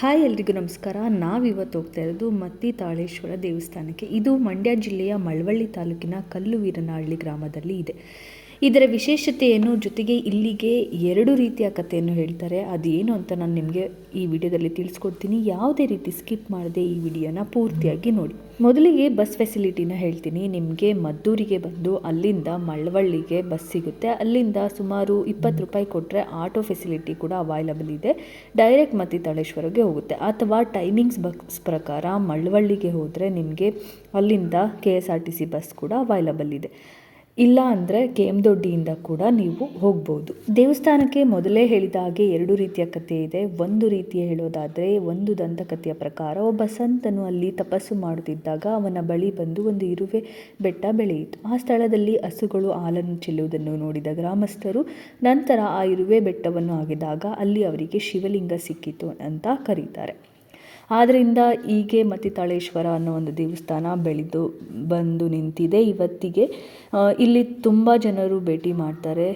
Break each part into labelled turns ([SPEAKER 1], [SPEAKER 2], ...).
[SPEAKER 1] Hi ಎಲ್ರಿಗೂ ನಮಸ್ಕಾರ. ನಾವಿವತ್ತು ಹೋಗ್ತಾ ಇರೋದು ಮತ್ತಿ ತಾಳೇಶ್ವರ ದೇವಸ್ಥಾನಕ್ಕೆ. ಇದು ಮಂಡ್ಯ ಜಿಲ್ಲೆಯ ಮಳವಳ್ಳಿ ತಾಲೂಕಿನ ಕಲ್ಲುವೀರನಹಳ್ಳಿ ಗ್ರಾಮದಲ್ಲಿ ಇದೆ. ಇದರ ವಿಶೇಷತೆಯನ್ನು ಜೊತೆಗೆ ಇಲ್ಲಿಗೆ ಎರಡು ರೀತಿಯ ಕಥೆಯನ್ನು ಹೇಳ್ತಾರೆ. ಅದು ಏನು ಅಂತ ನಾನು ನಿಮಗೆ ಈ ವಿಡಿಯೋದಲ್ಲಿ ತಿಳಿಸ್ಕೊಡ್ತೀನಿ. ಯಾವುದೇ ರೀತಿ ಸ್ಕಿಪ್ ಮಾಡದೆ ಈ ವಿಡಿಯೋನ ಪೂರ್ತಿಯಾಗಿ ನೋಡಿ. ಮೊದಲಿಗೆ ಬಸ್ ಫೆಸಿಲಿಟಿನ ಹೇಳ್ತೀನಿ. ನಿಮಗೆ ಮದ್ದೂರಿಗೆ ಬಂದು ಅಲ್ಲಿಂದ ಮಳವಳ್ಳಿಗೆ ಬಸ್ ಸಿಗುತ್ತೆ. ಅಲ್ಲಿಂದ ಸುಮಾರು ಇಪ್ಪತ್ತು ರೂಪಾಯಿ ಕೊಟ್ಟರೆ ಆಟೋ ಫೆಸಿಲಿಟಿ ಕೂಡ ಅವೈಲಬಲ್ ಇದೆ. ಡೈರೆಕ್ಟ್ ಮತ್ತು ತಳೇಶ್ವರಗೆ ಹೋಗುತ್ತೆ. ಅಥವಾ ಟೈಮಿಂಗ್ಸ್ ಬಸ್ ಪ್ರಕಾರ ಮಳವಳ್ಳಿಗೆ ಹೋದರೆ ನಿಮಗೆ ಅಲ್ಲಿಂದ K S R T C bus ಕೂಡ ಅವೈಲಬಲ್ ಇದೆ. ಇಲ್ಲ ಅಂದರೆ ಕೆ ಎಂ ದೊಡ್ಡಿಯಿಂದ ಕೂಡ ನೀವು ಹೋಗ್ಬೋದು. ದೇವಸ್ಥಾನಕ್ಕೆ ಮೊದಲೇ ಹೇಳಿದ ಹಾಗೆ ಎರಡು ರೀತಿಯ ಕಥೆ ಇದೆ. ಒಂದು ರೀತಿಯ ಹೇಳೋದಾದರೆ ಒಂದು ದಂತಕಥೆಯ ಪ್ರಕಾರ ಒಬ್ಬ ಸಂತನು ಅಲ್ಲಿ ತಪಸ್ಸು ಮಾಡುತ್ತಿದ್ದಾಗ ಅವನ ಬಳಿ ಬಂದು ಒಂದು ಇರುವೆ ಬೆಟ್ಟ ಬೆಳೆಯಿತು. ಆ ಸ್ಥಳದಲ್ಲಿ ಹಸುಗಳು ಹಾಲನ್ನು ಚೆಲ್ಲುವುದನ್ನು ನೋಡಿದ ಗ್ರಾಮಸ್ಥರು, ನಂತರ ಆ ಇರುವೆ ಬೆಟ್ಟವನ್ನು ಆಗಿದಾಗ ಅಲ್ಲಿ ಅವರಿಗೆ ಶಿವಲಿಂಗ ಸಿಕ್ಕಿತು ಅಂತ ಕರೀತಾರೆ. ಆದ್ದರಿಂದ ಹೀಗೆ ಮತ್ತಿತಾಳೇಶ್ವರ ಅನ್ನೋ ಒಂದು ದೇವಸ್ಥಾನ ಬೆಳೆದು ಬಂದು ನಿಂತಿದೆ. ಇವತ್ತಿಗೆ ಇಲ್ಲಿ ತುಂಬ ಜನರು ಭೇಟಿ ಮಾಡ್ತಾರೆ.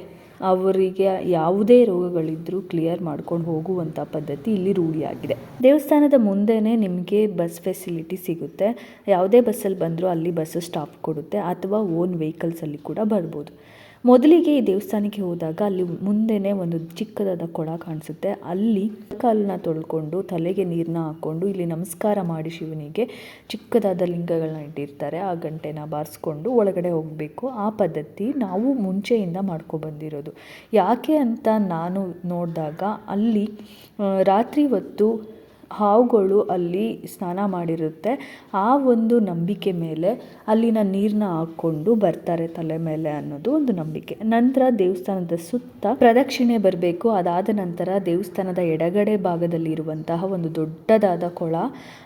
[SPEAKER 1] ಅವರಿಗೆ ಯಾವುದೇ ರೋಗಗಳಿದ್ದರೂ ಕ್ಲಿಯರ್ ಮಾಡ್ಕೊಂಡು ಹೋಗುವಂಥ ಪದ್ಧತಿ ಇಲ್ಲಿ ರೂಢಿಯಾಗಿದೆ. ದೇವಸ್ಥಾನದ ಮುಂದೆನೇ ನಿಮಗೆ ಬಸ್ ಫೆಸಿಲಿಟಿ ಸಿಗುತ್ತೆ. ಯಾವುದೇ ಬಸ್ಸಲ್ಲಿ ಬಂದರೂ ಅಲ್ಲಿ ಬಸ್ಸು ಸ್ಟಾಪ್ ಕೊಡುತ್ತೆ ಅಥವಾ ಓನ್ ವೆಹಿಕಲ್ಸಲ್ಲಿ ಕೂಡ ಬರ್ಬೋದು. ಮೊದಲಿಗೆ ಈ ದೇವಸ್ಥಾನಕ್ಕೆ ಹೋದಾಗ ಅಲ್ಲಿ ಮುಂದೆನೇ ಒಂದು ಚಿಕ್ಕದಾದ ಕೊಳ ಕಾಣಿಸುತ್ತೆ. ಅಲ್ಲಿ ಕಾಲನ್ನ ತೊಳ್ಕೊಂಡು ತಲೆಗೆ ನೀರನ್ನ ಹಾಕ್ಕೊಂಡು ಇಲ್ಲಿ ನಮಸ್ಕಾರ ಮಾಡಿ ಶಿವನಿಗೆ ಚಿಕ್ಕದಾದ ಲಿಂಗಗಳನ್ನ ಇಟ್ಟಿರ್ತಾರೆ. ಆ ಗಂಟೆನ ಬಾರಿಸ್ಕೊಂಡು ಒಳಗಡೆ ಹೋಗಬೇಕು. ಆ ಪದ್ಧತಿ ನಾವು ಮುಂಚೆಯಿಂದ ಮಾಡ್ಕೊಬಂದಿರೋದು ಯಾಕೆ ಅಂತ ನಾನು ನೋಡಿದಾಗ ಅಲ್ಲಿ ರಾತ್ರಿ ಹೊತ್ತು ಹಾವುಗಳು ಅಲ್ಲಿ ಸ್ನಾನ ಮಾಡಿರುತ್ತೆ. ಆ ಒಂದು ನಂಬಿಕೆ ಮೇಲೆ ಅಲ್ಲಿನ ನೀರನ್ನ ಹಾಕ್ಕೊಂಡು ಬರ್ತಾರೆ ತಲೆ ಮೇಲೆ ಅನ್ನೋದು ಒಂದು ನಂಬಿಕೆ. ನಂತರ ದೇವಸ್ಥಾನದ ಸುತ್ತ ಪ್ರದಕ್ಷಿಣೆ ಬರಬೇಕು. ಅದಾದ ನಂತರ ದೇವಸ್ಥಾನದ ಎಡಗಡೆ ಭಾಗದಲ್ಲಿ ಇರುವಂತಹ ಒಂದು ದೊಡ್ಡದಾದ ಕೊಳ.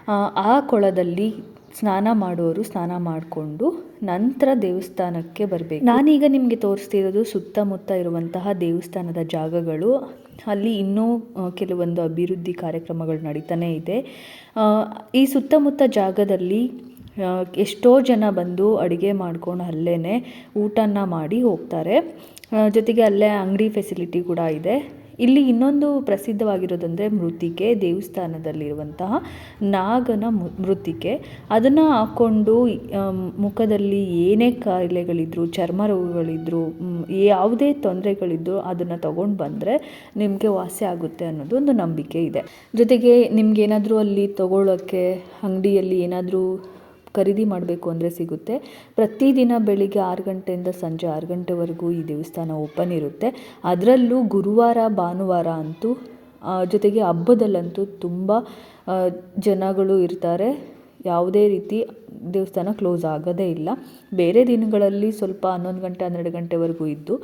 [SPEAKER 1] ಆ, ಕೊಳದಲ್ಲಿ ಸ್ನಾನ ಮಾಡುವರು ಸ್ನಾನ ಮಾಡಿಕೊಂಡು ನಂತರ ದೇವಸ್ಥಾನಕ್ಕೆ ಬರಬೇಕು. ನಾನೀಗ ನಿಮಗೆ ತೋರಿಸ್ತಿರೋದು ಸುತ್ತಮುತ್ತ ಇರುವಂತಹ ದೇವಸ್ಥಾನದ ಜಾಗಗಳು ಅಲ್ಲಿ ಇನ್ನೂ ಕೆಲವೊಂದು ಅಭಿವೃದ್ಧಿ ಕಾರ್ಯಕ್ರಮಗಳು ನಡೀತಾನೇ ಇದೆ. ಈ ಸುತ್ತಮುತ್ತ ಜಾಗದಲ್ಲಿ ಎಷ್ಟೋ ಜನ ಬಂದು ಅಡುಗೆ ಮಾಡ್ಕೊಂಡು ಅಲ್ಲೇ ಊಟನ ಮಾಡಿ ಹೋಗ್ತಾರೆ. ಜೊತೆಗೆ ಅಲ್ಲೇ ಅಂಗಡಿ ಫೆಸಿಲಿಟಿ ಕೂಡ ಇದೆ. ಇಲ್ಲಿ ಇನ್ನೊಂದು ಪ್ರಸಿದ್ಧವಾಗಿರೋದಂದರೆ ಮೃತಿಕೆ ದೇವಸ್ಥಾನದಲ್ಲಿರುವಂತಹ ನಾಗನ ಮೃತಿಕೆ. ಅದನ್ನು ಹಾಕ್ಕೊಂಡು ಮುಖದಲ್ಲಿ ಏನೇ ಕಾಯಿಲೆಗಳಿದ್ರು, ಚರ್ಮ ರೋಗಗಳಿದ್ರು ಯಾವುದೇ ತೊಂದರೆಗಳಿದ್ರು ಅದನ್ನು ತಗೊಂಡು ಬಂದರೆ ನಿಮಗೆ ವಾಸಿ ಆಗುತ್ತೆ ಅನ್ನೋದು ಒಂದು ನಂಬಿಕೆ ಇದೆ. ಜೊತೆಗೆ ನಿಮ್ಗೇನಾದರೂ ಅಲ್ಲಿ ತಗೊಳ್ಳೋಕ್ಕೆ ಅಂಗಡಿಯಲ್ಲಿ ಏನಾದರೂ ಖರೀದಿ ಮಾಡಬೇಕು ಅಂದರೆ ಸಿಗುತ್ತೆ. ಪ್ರತಿದಿನ ಬೆಳಿಗ್ಗೆ ಆರು ಗಂಟೆಯಿಂದ ಸಂಜೆ ಆರು ಗಂಟೆವರೆಗೂ ಈ ದೇವಸ್ಥಾನ ಓಪನ್ ಇರುತ್ತೆ. ಅದರಲ್ಲೂ ಗುರುವಾರ, ಭಾನುವಾರ ಅಂತೂ ಜೊತೆಗೆ ಹಬ್ಬದಲ್ಲಂತೂ ತುಂಬ ಜನಗಳು ಇರ್ತಾರೆ. ಯಾವುದೇ ರೀತಿ ದೇವಸ್ಥಾನ ಕ್ಲೋಸ್ ಆಗೋದೇ ಇಲ್ಲ. ಬೇರೆ ದಿನಗಳಲ್ಲಿ ಸ್ವಲ್ಪ ಹನ್ನೊಂದು ಗಂಟೆ, ಹನ್ನೆರಡು ಗಂಟೆವರೆಗೂ ಇದ್ದು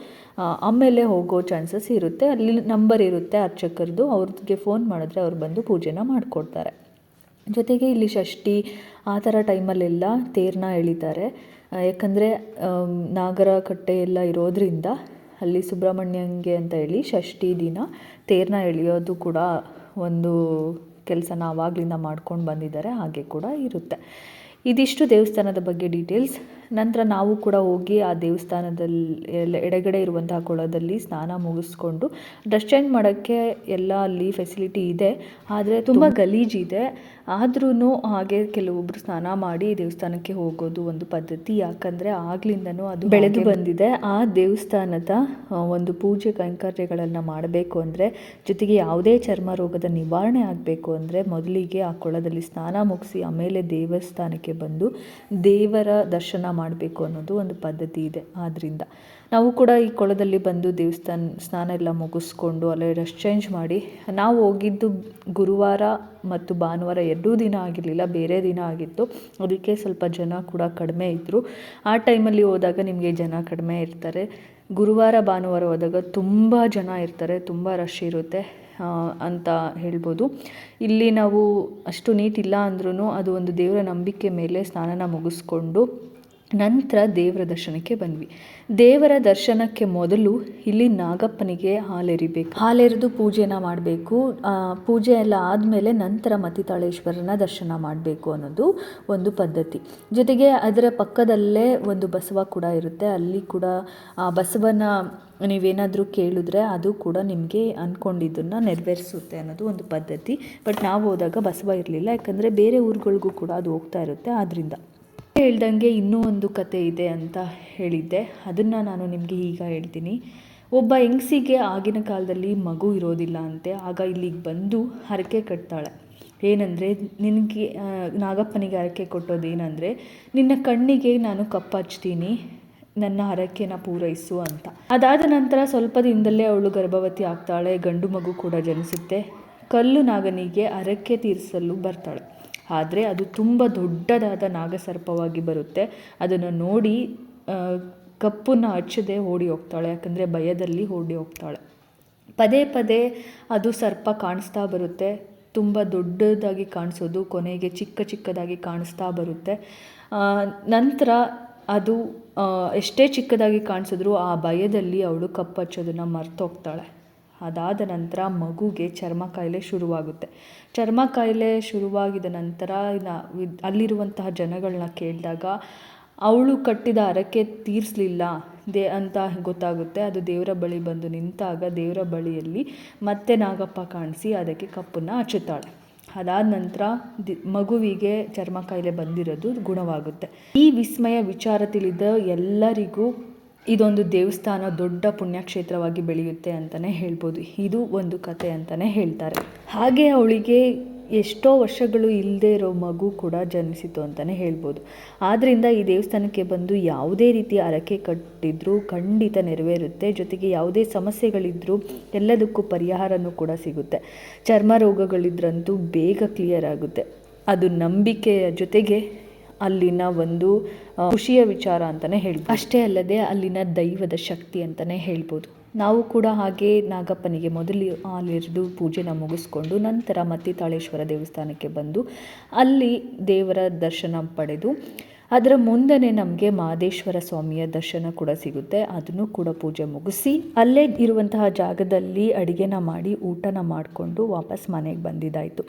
[SPEAKER 1] ಆಮೇಲೆ ಹೋಗೋ ಚಾನ್ಸಸ್ ಇರುತ್ತೆ. ಅಲ್ಲಿ ನಂಬರ್ ಇರುತ್ತೆ ಅರ್ಚಕರದು. ಅವ್ರಿಗೆ ಫೋನ್ ಮಾಡಿದ್ರೆ ಅವ್ರು ಬಂದು ಪೂಜೆನ ಮಾಡಿಕೊಡ್ತಾರೆ. ಜೊತೆಗೆ ಇಲ್ಲಿ ಷಷ್ಠಿ ಆ ಥರ ಟೈಮಲ್ಲೆಲ್ಲ ತೇರನ್ನ ಎಳೀತಾರೆ. ಯಾಕಂದರೆ ನಾಗರ ಕಟ್ಟೆ ಎಲ್ಲ ಇರೋದ್ರಿಂದ ಅಲ್ಲಿ ಸುಬ್ರಹ್ಮಣ್ಯಂಗೆ ಅಂತ ಹೇಳಿ ಷಷ್ಠಿ ದಿನ ತೇರನ್ನ ಎಳೆಯೋದು ಕೂಡ ಒಂದು ಕೆಲಸನ ಆವಾಗಲಿಂದ ಮಾಡ್ಕೊಂಡು ಬಂದಿದ್ದಾರೆ, ಹಾಗೆ ಕೂಡ ಇರುತ್ತೆ. ಇದಿಷ್ಟು ದೇವಸ್ಥಾನದ ಬಗ್ಗೆ ಡೀಟೇಲ್ಸ್. ನಂತರ ನಾವು ಕೂಡ ಹೋಗಿ ಆ ದೇವಸ್ಥಾನದಲ್ಲಿ ಎಲ್ಲ ಎಡಗಡೆ ಇರುವಂತಹ ಕೊಳದಲ್ಲಿ ಸ್ನಾನ ಮುಗಿಸ್ಕೊಂಡು ಡ್ರೆಸ್ ಚೇಂಜ್ ಮಾಡೋಕ್ಕೆ ಎಲ್ಲ ಅಲ್ಲಿ ಫೆಸಿಲಿಟಿ ಇದೆ. ಆದರೆ ತುಂಬ ಗಲೀಜಿದೆ ಆದ್ರೂ ಹಾಗೆ ಕೆಲವೊಬ್ಬರು ಸ್ನಾನ ಮಾಡಿ ದೇವಸ್ಥಾನಕ್ಕೆ ಹೋಗೋದು ಒಂದು ಪದ್ಧತಿ. ಯಾಕಂದರೆ ಆಗ್ಲಿಂದನೂ ಅದು ಬೆಳೆದು ಬಂದಿದೆ. ಆ ದೇವಸ್ಥಾನದ ಒಂದು ಪೂಜೆ ಕೈಂಕರ್ಯಗಳನ್ನು ಮಾಡಬೇಕು ಅಂದರೆ ಜೊತೆಗೆ ಯಾವುದೇ ಚರ್ಮ ರೋಗದ ನಿವಾರಣೆ ಆಗಬೇಕು ಅಂದರೆ ಮೊದಲಿಗೆ ಆ ಕೊಳದಲ್ಲಿ ಸ್ನಾನ ಮುಗಿಸಿ ಆಮೇಲೆ ದೇವಸ್ಥಾನಕ್ಕೆ ಬಂದು ದೇವರ ದರ್ಶನ ಮಾಡಬೇಕು ಅನ್ನೋದು ಒಂದು ಪದ್ಧತಿ ಇದೆ. ಆದ್ದರಿಂದ ನಾವು ಕೂಡ ಈ ಕೊಳದಲ್ಲಿ ಬಂದು ದೇವಸ್ಥಾನ ಸ್ನಾನ ಎಲ್ಲ ಮುಗಿಸ್ಕೊಂಡು ಅಲ್ಲೇ ಡ್ರೆಸ್ ಚೇಂಜ್ ಮಾಡಿ, ನಾವು ಹೋಗಿದ್ದು ಗುರುವಾರ ಮತ್ತು ಭಾನುವಾರ ಎರಡೂ ದಿನ ಆಗಿರಲಿಲ್ಲ, ಬೇರೆ ದಿನ ಆಗಿತ್ತು. ಅದಕ್ಕೆ ಸ್ವಲ್ಪ ಜನ ಕೂಡ ಕಡಿಮೆ ಇದ್ದರು ಆ ಟೈಮಲ್ಲಿ ಹೋದಾಗ ನಿಮಗೆ ಜನ ಕಡಿಮೆ ಇರ್ತಾರೆ. ಗುರುವಾರ, ಭಾನುವಾರ ಹೋದಾಗ ತುಂಬ ಜನ ಇರ್ತಾರೆ, ತುಂಬ ರಶ್ ಇರುತ್ತೆ ಅಂತ ಹೇಳ್ಬೋದು. ಇಲ್ಲಿ ನಾವು ಅಷ್ಟು ನೀಟ್ ಇಲ್ಲ ಅಂದ್ರೂ ಅದು ಒಂದು ದೇವರ ನಂಬಿಕೆ ಮೇಲೆ ಸ್ನಾನನ ಮುಗಿಸ್ಕೊಂಡು ನಂತರ ದೇವರ ದರ್ಶನಕ್ಕೆ ಬಂದ್ವಿ. ದೇವರ ದರ್ಶನಕ್ಕೆ ಮೊದಲು ಇಲ್ಲಿ ನಾಗಪ್ಪನಿಗೆ ಹಾಲೆರಿಬೇಕು. ಹಾಲೆರೆದು ಪೂಜೆನ ಮಾಡಬೇಕು. ಪೂಜೆ ಎಲ್ಲ ಆದಮೇಲೆ ನಂತರ ಮತಿತಾಳೇಶ್ವರನ ದರ್ಶನ ಮಾಡಬೇಕು ಅನ್ನೋದು ಒಂದು ಪದ್ಧತಿ. ಜೊತೆಗೆ ಅದರ ಪಕ್ಕದಲ್ಲೇ ಒಂದು ಬಸವ ಕೂಡ ಇರುತ್ತೆ. ಅಲ್ಲಿ ಕೂಡ, ಆ, ಬಸವನ ನೀವೇನಾದರೂ ಕೇಳಿದ್ರೆ ಅದು ಕೂಡ ನಿಮಗೆ ಅಂದ್ಕೊಂಡಿದ್ದನ್ನು ನೆರವೇರಿಸುತ್ತೆ ಅನ್ನೋದು ಒಂದು ಪದ್ಧತಿ. ಬಟ್ ನಾವು ಹೋದಾಗ ಬಸವ ಇರಲಿಲ್ಲ. ಯಾಕಂದರೆ ಬೇರೆ ಊರುಗಳಿಗೂ ಕೂಡ ಅದು ಹೋಗ್ತಾ ಇರುತ್ತೆ. ಆದ್ದರಿಂದ ಹೇಳ್ದಂಗೆ ಇನ್ನೂ ಒಂದು ಕತೆ ಇದೆ ಅಂತ ಹೇಳಿದ್ದೆ. ಅದನ್ನು ನಾನು ನಿಮಗೆ ಈಗ ಹೇಳ್ತೀನಿ. ಒಬ್ಬ ಹೆಂಗಸಿಗೆ ಆಗಿನ ಕಾಲದಲ್ಲಿ ಮಗು ಇರೋದಿಲ್ಲ ಅಂತೆ, ಆಗ ಇಲ್ಲಿಗೆ ಬಂದು ಹರಕೆ ಕಟ್ತಾಳೆ. ಏನಂದರೆ, ನಿನಗೆ ನಾಗಪ್ಪನಿಗೆ ಹರಕೆ ಕೊಟ್ಟೋದೇನಂದರೆ ನಿನ್ನ ಕಣ್ಣಿಗೆ ನಾನು ಕಪ್ಪು ಹಚ್ತೀನಿ ನನ್ನ ಹರಕೆನ ಪೂರೈಸು ಅಂತ. ಅದಾದ ನಂತರ ಸ್ವಲ್ಪ ದಿನದಲ್ಲೇ ಅವಳು ಗರ್ಭವತಿ ಆಗ್ತಾಳೆ, ಗಂಡು ಮಗು ಕೂಡ ಜನಿಸುತ್ತೆ. ಕಲ್ಲು ನಾಗನಿಗೆ ಹರಕೆ ತೀರಿಸಲು ಬರ್ತಾಳೆ. ಆದರೆ ಅದು ತುಂಬ ದೊಡ್ಡದಾದ ನಾಗಸರ್ಪವಾಗಿ ಬರುತ್ತೆ. ಅದನ್ನು ನೋಡಿ ಕಪ್ಪನ್ನು ಹಚ್ಚದೆ ಓಡಿ ಹೋಗ್ತಾಳೆ, ಯಾಕಂದರೆ ಭಯದಲ್ಲಿ ಓಡಿ ಹೋಗ್ತಾಳೆ. ಪದೇ ಪದೇ ಅದು ಸರ್ಪ ಕಾಣಿಸ್ತಾ ಬರುತ್ತೆ. ತುಂಬ ದೊಡ್ಡದಾಗಿ ಕಾಣಿಸೋದು, ಕೊನೆಗೆ ಚಿಕ್ಕ ಚಿಕ್ಕದಾಗಿ ಕಾಣಿಸ್ತಾ ಬರುತ್ತೆ. ನಂತರ ಅದು ಎಷ್ಟೇ ಚಿಕ್ಕದಾಗಿ ಕಾಣಿಸಿದ್ರು ಆ ಭಯದಲ್ಲಿ ಅವಳು ಕಪ್ಪಚ್ಚೋದನ್ನು ಮರ್ತೋಗ್ತಾಳೆ ಅದಾದ ನಂತರ ಮಗುಗೆ ಚರ್ಮ ಕಾಯಿಲೆ ಶುರುವಾಗುತ್ತೆ. ಚರ್ಮ ಕಾಯಿಲೆ ಶುರುವಾಗಿದ ನಂತರ ನಾ- ಅಲ್ಲಿರುವಂತಹ ಜನಗಳನ್ನ ಕೇಳಿದಾಗ, ಅವಳು ಕಟ್ಟಿದ ಹರಕೆ ತೀರಿಸಲಿಲ್ಲ ದೇ ಅಂತ ಗೊತ್ತಾಗುತ್ತೆ. ಅದು ದೇವರ ಬಳಿ ಬಂದು ನಿಂತಾಗ ದೇವರ ಬಳಿಯಲ್ಲಿ ಮತ್ತೆ ನಾಗಪ್ಪ ಕಾಣಿಸಿ ಅದಕ್ಕೆ ಕಪ್ಪನ್ನು ಹಚ್ಚುತ್ತಾಳೆ. ಅದಾದ ನಂತರ ದಿ ಮಗುವಿಗೆ ಚರ್ಮ ಕಾಯಿಲೆ ಬಂದಿರೋದು ಗುಣವಾಗುತ್ತೆ. ಈ ವಿಸ್ಮಯ ವಿಚಾರ ತಿಳಿದ ಎಲ್ಲರಿಗೂ ಇದೊಂದು ದೇವಸ್ಥಾನ ದೊಡ್ಡ ಪುಣ್ಯಕ್ಷೇತ್ರವಾಗಿ ಬೆಳೆಯುತ್ತೆ ಅಂತಲೇ ಹೇಳ್ಬೋದು. ಇದು ಒಂದು ಕತೆ ಅಂತಲೇ ಹೇಳ್ತಾರೆ. ಹಾಗೆ ಅವಳಿಗೆ ಎಷ್ಟೋ ವರ್ಷಗಳು ಇಲ್ಲದೆ ಇರೋ ಮಗು ಕೂಡ ಜನಿಸಿತು ಅಂತಲೇ ಹೇಳ್ಬೋದು. ಆದ್ದರಿಂದ ಈ ದೇವಸ್ಥಾನಕ್ಕೆ ಬಂದು ಯಾವುದೇ ರೀತಿ ಹರಕೆ ಕಟ್ಟಿದ್ರೂ ಖಂಡಿತ ನೆರವೇರುತ್ತೆ. ಜೊತೆಗೆ ಯಾವುದೇ ಸಮಸ್ಯೆಗಳಿದ್ದರೂ ಎಲ್ಲದಕ್ಕೂ ಪರಿಹಾರನೂ ಕೂಡ ಸಿಗುತ್ತೆ. ಚರ್ಮ ರೋಗಗಳಿದ್ರಂತೂ ಬೇಗ ಕ್ಲಿಯರ್ ಆಗುತ್ತೆ. ಅದು ನಂಬಿಕೆಯ ಜೊತೆಗೆ ಅಲ್ಲಿನ ಒಂದು ಖುಷಿಯ ವಿಚಾರ ಅಂತಲೇ ಹೇಳ್ಬೋದು. ಅಷ್ಟೇ ಅಲ್ಲದೆ ಅಲ್ಲಿನ ದೈವದ ಶಕ್ತಿ ಅಂತಲೇ ಹೇಳ್ಬೋದು. ನಾವು ಕೂಡ ಹಾಗೆ ನಾಗಪ್ಪನಿಗೆ ಮೊದಲು ಅಲ್ಲಿರ್ದು ಪೂಜೆನ ಮುಗಿಸ್ಕೊಂಡು ನಂತರ ಮತ್ತಿತಾಳೇಶ್ವರ ದೇವಸ್ಥಾನಕ್ಕೆ ಬಂದು ಅಲ್ಲಿ ದೇವರ ದರ್ಶನ ಪಡೆದು ಅದರ ಮುಂದೆನೇ ನಮಗೆ ಮಹದೇಶ್ವರ ಸ್ವಾಮಿಯ ದರ್ಶನ ಕೂಡ ಸಿಗುತ್ತೆ. ಅದನ್ನು ಕೂಡ ಪೂಜೆ ಮುಗಿಸಿ ಅಲ್ಲೇ ಇರುವಂತಹ ಜಾಗದಲ್ಲಿ ಅಡುಗೆನ ಮಾಡಿ ಊಟನ ಮಾಡಿಕೊಂಡು ವಾಪಸ್ ಮನೆಗೆ ಬಂದಿದ್ದಾಯಿತು.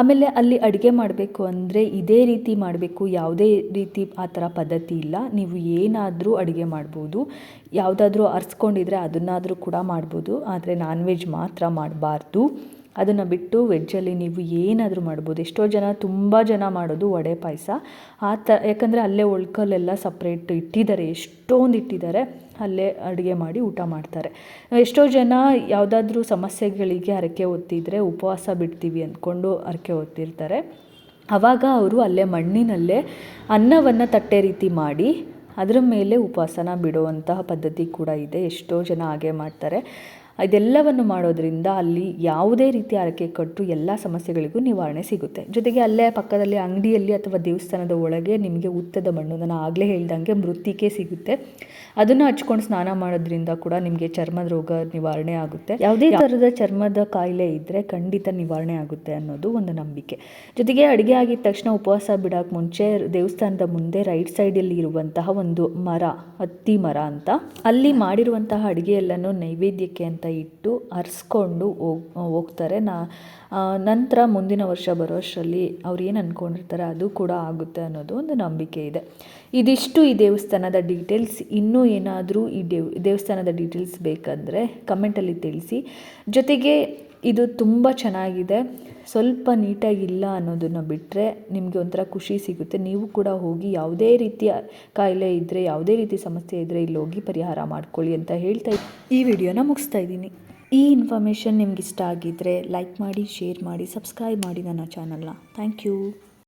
[SPEAKER 1] ಆಮೇಲೆ ಅಲ್ಲಿ ಅಡುಗೆ ಮಾಡಬೇಕು ಅಂದರೆ ಇದೇ ರೀತಿ ಮಾಡಬೇಕು, ಯಾವುದೇ ರೀತಿ ಆ ಥರ ಪದ್ಧತಿ ಇಲ್ಲ. ನೀವು ಏನಾದರೂ ಅಡುಗೆ ಮಾಡ್ಬೋದು. ಯಾವುದಾದ್ರೂ ಅರ್ಸ್ಕೊಂಡಿದ್ರೆ ಅದನ್ನಾದರೂ ಕೂಡ ಮಾಡ್ಬೋದು. ಆದರೆ ನಾನ್ ವೆಜ್ ಮಾತ್ರ ಮಾಡಬಾರ್ದು. ಅದನ್ನು ಬಿಟ್ಟು ವೆಜ್ಜಲ್ಲಿ ನೀವು ಏನಾದರೂ ಮಾಡ್ಬೋದು. ಎಷ್ಟೋ ಜನ, ತುಂಬ ಜನ ಮಾಡೋದು ವಡೆ ಪಾಯಸ. ಆ ತ, ಯಾಕಂದರೆ ಅಲ್ಲೇ ಒಳ್ಕಲ್ಲೆಲ್ಲ ಸಪ್ರೇಟ್ ಇಟ್ಟಿದ್ದಾರೆ. ಎಷ್ಟೊಂದು ಇಟ್ಟಿದ್ದಾರೆ, ಅಲ್ಲೇ ಅಡುಗೆ ಮಾಡಿ ಊಟ ಮಾಡ್ತಾರೆ. ಎಷ್ಟೋ ಜನ ಯಾವುದಾದ್ರೂ ಸಮಸ್ಯೆಗಳಿಗೆ ಹರಕೆ ಹೊತ್ತಿದ್ರೆ ಉಪವಾಸ ಬಿಡ್ತೀವಿ ಅಂದ್ಕೊಂಡು ಹರಕೆ ಹೊತ್ತಿರ್ತಾರೆ. ಆವಾಗ ಅವರು ಅಲ್ಲೇ ಮಣ್ಣಿನಲ್ಲೇ ಅನ್ನವನ್ನು ತಟ್ಟೆ ರೀತಿ ಮಾಡಿ ಅದರ ಮೇಲೆ ಉಪವಾಸನ ಬಿಡುವಂತಹ ಪದ್ಧತಿ ಕೂಡ ಇದೆ. ಎಷ್ಟೋ ಜನ ಹಾಗೆ ಮಾಡ್ತಾರೆ. ಇದೆಲ್ಲವನ್ನು ಮಾಡೋದ್ರಿಂದ ಅಲ್ಲಿ ಯಾವುದೇ ರೀತಿ ಹರಕೆ ಕಟ್ಟು ಎಲ್ಲ ಸಮಸ್ಯೆಗಳಿಗೂ ನಿವಾರಣೆ ಸಿಗುತ್ತೆ. ಜೊತೆಗೆ ಅಲ್ಲೇ ಪಕ್ಕದಲ್ಲಿ ಅಂಗಡಿಯಲ್ಲಿ ಅಥವಾ ದೇವಸ್ಥಾನದ ಒಳಗೆ ನಿಮಗೆ ಉತ್ತದ ಮಣ್ಣು ನಾನು ಆಗಲೇ ಹೇಳ್ದಂಗೆ ಮೃತ್ತಿಕೆ ಸಿಗುತ್ತೆ. ಅದನ್ನು ಹಚ್ಕೊಂಡು ಸ್ನಾನ ಮಾಡೋದ್ರಿಂದ ಕೂಡ ನಿಮಗೆ ಚರ್ಮದ ರೋಗ ನಿವಾರಣೆ ಆಗುತ್ತೆ. ಯಾವುದೇ ಥರದ ಚರ್ಮದ ಕಾಯಿಲೆ ಇದ್ದರೆ ಖಂಡಿತ ನಿವಾರಣೆ ಆಗುತ್ತೆ ಅನ್ನೋದು ಒಂದು ನಂಬಿಕೆ. ಜೊತೆಗೆ ಅಡುಗೆ ಆಗಿದ ತಕ್ಷಣ ಉಪವಾಸ ಬಿಡೋಕೆ ಮುಂಚೆ ದೇವಸ್ಥಾನದ ಮುಂದೆ ರೈಟ್ ಸೈಡಲ್ಲಿ ಇರುವಂತಹ ಒಂದು ಮರ ಹತ್ತಿ ಮರ ಅಂತ. ಅಲ್ಲಿ ಮಾಡಿರುವಂತಹ ಅಡುಗೆ ಎಲ್ಲನೂ ನೈವೇದ್ಯಕ್ಕೆ ಅಂತ ಇಟ್ಟು ಅರ್ಸ್ಕೊಂಡು ಹೋಗ್ ಹೋಗ್ತಾರೆ. ನಾ ನಂತರ ಮುಂದಿನ ವರ್ಷ ಬರೋ ಅಷ್ಟರಲ್ಲಿ ಅವ್ರು ಏನು ಅಂದ್ಕೊಂಡಿರ್ತಾರೆ ಅದು ಕೂಡ ಆಗುತ್ತೆ ಅನ್ನೋದು ಒಂದು ನಂಬಿಕೆ ಇದೆ. ಇದಿಷ್ಟು ಈ ದೇವಸ್ಥಾನದ ಡೀಟೇಲ್ಸ್. ಇನ್ನೂ ಏನಾದರೂ ಈ ದೇವ್, ದೇವಸ್ಥಾನದ ಡೀಟೇಲ್ಸ್ ಬೇಕಂದರೆ ಕಮೆಂಟಲ್ಲಿ ತಿಳಿಸಿ. ಜೊತೆಗೆ ಇದು ತುಂಬ ಚೆನ್ನಾಗಿದೆ. ಸ್ವಲ್ಪ ನೀಟಾಗಿಲ್ಲ ಅನ್ನೋದನ್ನು ಬಿಟ್ಟರೆ ನಿಮಗೆ ಒಂಥರ ಖುಷಿ ಸಿಗುತ್ತೆ. ನೀವು ಕೂಡ ಹೋಗಿ ಯಾವುದೇ ರೀತಿಯ ಕಾಯಿಲೆ ಇದ್ದರೆ ಯಾವುದೇ ರೀತಿ ಸಮಸ್ಯೆ ಇದ್ದರೆ ಇಲ್ಲಿ ಹೋಗಿ ಪರಿಹಾರ ಮಾಡ್ಕೊಳ್ಳಿ ಅಂತ ಹೇಳ್ತಾ ಈ ವಿಡಿಯೋನ ಮುಗಿಸ್ತಾ ಇದ್ದೀನಿ. ಈ ಇನ್ಫಾರ್ಮೇಷನ್ ನಿಮ್ಗೆ ಇಷ್ಟ ಆಗಿದ್ದರೆ ಲೈಕ್ ಮಾಡಿ, ಶೇರ್ ಮಾಡಿ, ಸಬ್ಸ್ಕ್ರೈಬ್ ಮಾಡಿ ನನ್ನ ಚಾನಲ್ನ. Thank you.